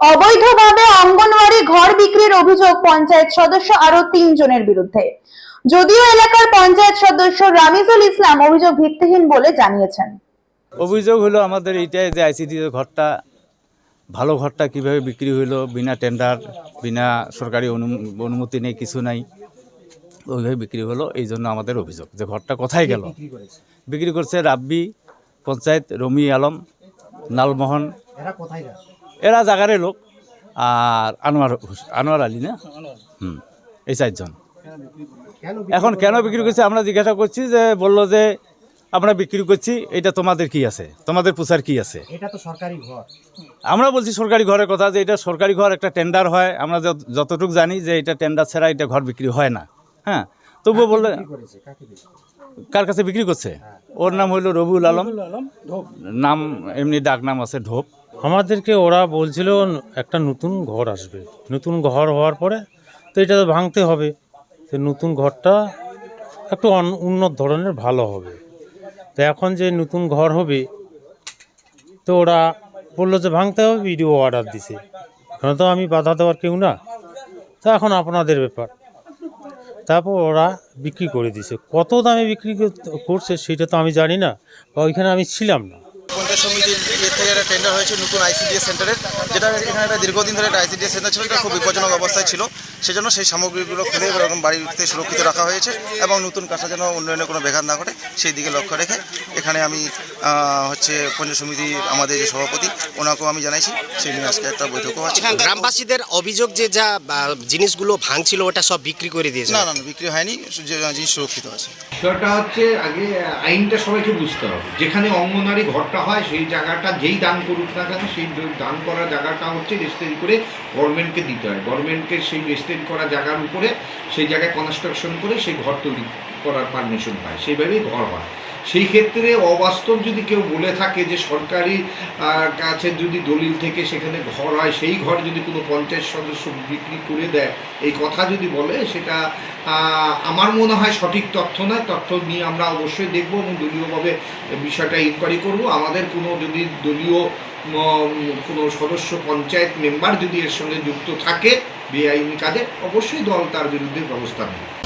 অবৈধভাবে অঙ্গনওয়াড়ি ঘর বিক্রির অভিযোগ পঞ্চায়েত সদস্য আরও তিনজনের বিরুদ্ধে। যদিও এলাকার পঞ্চায়েত সদস্য রামিজুল ইসলাম অভিযোগ ভিত্তিহীন বলে জানিয়েছেন। অভিযোগ হলো আমাদের এইটাই যে আইসিডি ঘরটা ভালো ঘরটা কীভাবে বিক্রি হলো বিনা টেন্ডার বিনা সরকারি অনু- অনুমতি নেই কিছু নাই ওইভাবে বিক্রি হলো এই জন্য আমাদের অভিযোগ। যে ঘরটা কোথায় গেল? বিক্রি করছে? রাব্বি পঞ্চায়েত রমি আলম লালমোহন। এরা জাগারে লোক। আর আনোয়ার আনোয়ার আলী না? হুম এই চারজন। এখন কেন বিক্রি করছে? আমরা জিজ্ঞাসা করছি যে বলল যে আমরা বিক্রি করছি এটা তোমাদের কি আছে? তোমাদের পুষার কি আছে? এটা তো সরকারি ঘর। আমরা বলছি সরকারি ঘরের কথা যে এটা সরকারি ঘর একটা টেন্ডার হয়। আমরা যত- যতটুকু জানি যে এটা টেন্ডার ছাড়া এটা ঘর বিক্রি হয় না। হ্যাঁ তবুও বললে? কার কাছে বিক্রি করছে? ওর নাম হইল রবিউল আলম। নাম এমনি ডাক নাম আছে ঢোপ আমাদেরকে ওরা বলছিল, একটা নতুন ঘর আসবে। নতুন ঘর হওয়ার পরে তো এটা তো ভাঙতে হবে। তো নতুন ঘরটা একটু উন্নত ধরনের ভালো হবে। তো এখন যে নতুন ঘর হবে, তো ওরা বলল যে ভাঙতে হবে ভিডিও অর্ডার দিছে। এখন তো আমি বাধা দেওয়ার কেউ না। তো এখন আপনাদের ব্যাপার। তারপর ওরা বিক্রি করে দিছে। কত দামে বিক্রি কর- করছে সেটা তো আমি জানি না, বা ওইখানে আমি ছিলাম না। পঞ্চায়েত সমিতির ইয়ে থেকে একটা টেন্ডার হয়েছে নতুন আইসিডিএস সেন্টারের যেটা এখানে একটা দীর্ঘদিন ধরে একটা আইসিডিএস সেন্টার ছিল এটা খুব বিপজ্জনক অবস্থায় ছিল। সেজন্য সেই সামগ্রীগুলো খুলে এরকম বাড়িতে সুরক্ষিত রাখা হয়েছে এবং নতুন কাজটা যেন উন্নয়নে কোনো ব্যাঘাত না ঘটে সেই দিকে লক্ষ্য রেখে এখানে আমি হচ্ছে পঞ্চায়েত সমিতির আমাদের যে সভাপতি ওনাকেও আমি জানাইছি সেই নিয়ে আজকে একটা বৈঠকও আছে। গ্রামবাসীদের অভিযোগ যে যা জিনিসগুলো ভাঙছিল ওটা সব বিক্রি করে দিয়েছে। না না বিক্রি হয়নি যে জিনিস সুরক্ষিত আছে। বিষয়টা হচ্ছে আগে আইনটা সবাইকে বুঝতে হবে। যেখানে অঙ্গনারী ঘরটা হয় সেই জায়গাটা যেই দান করুক না কেন, সেই দান করা জায়গাটা হচ্ছে রেজিস্ট্রি করে গভর্নমেন্টকে দিতে হয়। গভর্নমেন্টকে সেই রেজিস্ট্রি করা জায়গার উপরে সেই জায়গায় কনস্ট্রাকশন করে সেই ঘর তৈরি করার পারমিশন পায় সেইভাবেই ঘর হয়। সেই ক্ষেত্রে অবাস্তব যদি কেউ বলে থাকে যে সরকারি কাছে যদি দলিল থেকে সেখানে ঘর হয়, সেই ঘর যদি কোনো পঞ্চায়েত সদস্য বিক্রি করে দেয়, এই কথা যদি বলে, সেটা আমার মনে হয় সঠিক তথ্য নয়। তথ্য নিয়ে আমরা অবশ্যই দেখব এবং দলীয়ভাবে বিষয়টা ইনকোয়ারি করব। আমাদের কোনো যদি দলীয় কোনো সদস্য, পঞ্চায়েত মেম্বার যদি এর সঙ্গে যুক্ত থাকে, বেআইনি কাজে, অবশ্যই দল তার বিরুদ্ধে ব্যবস্থা নেবে।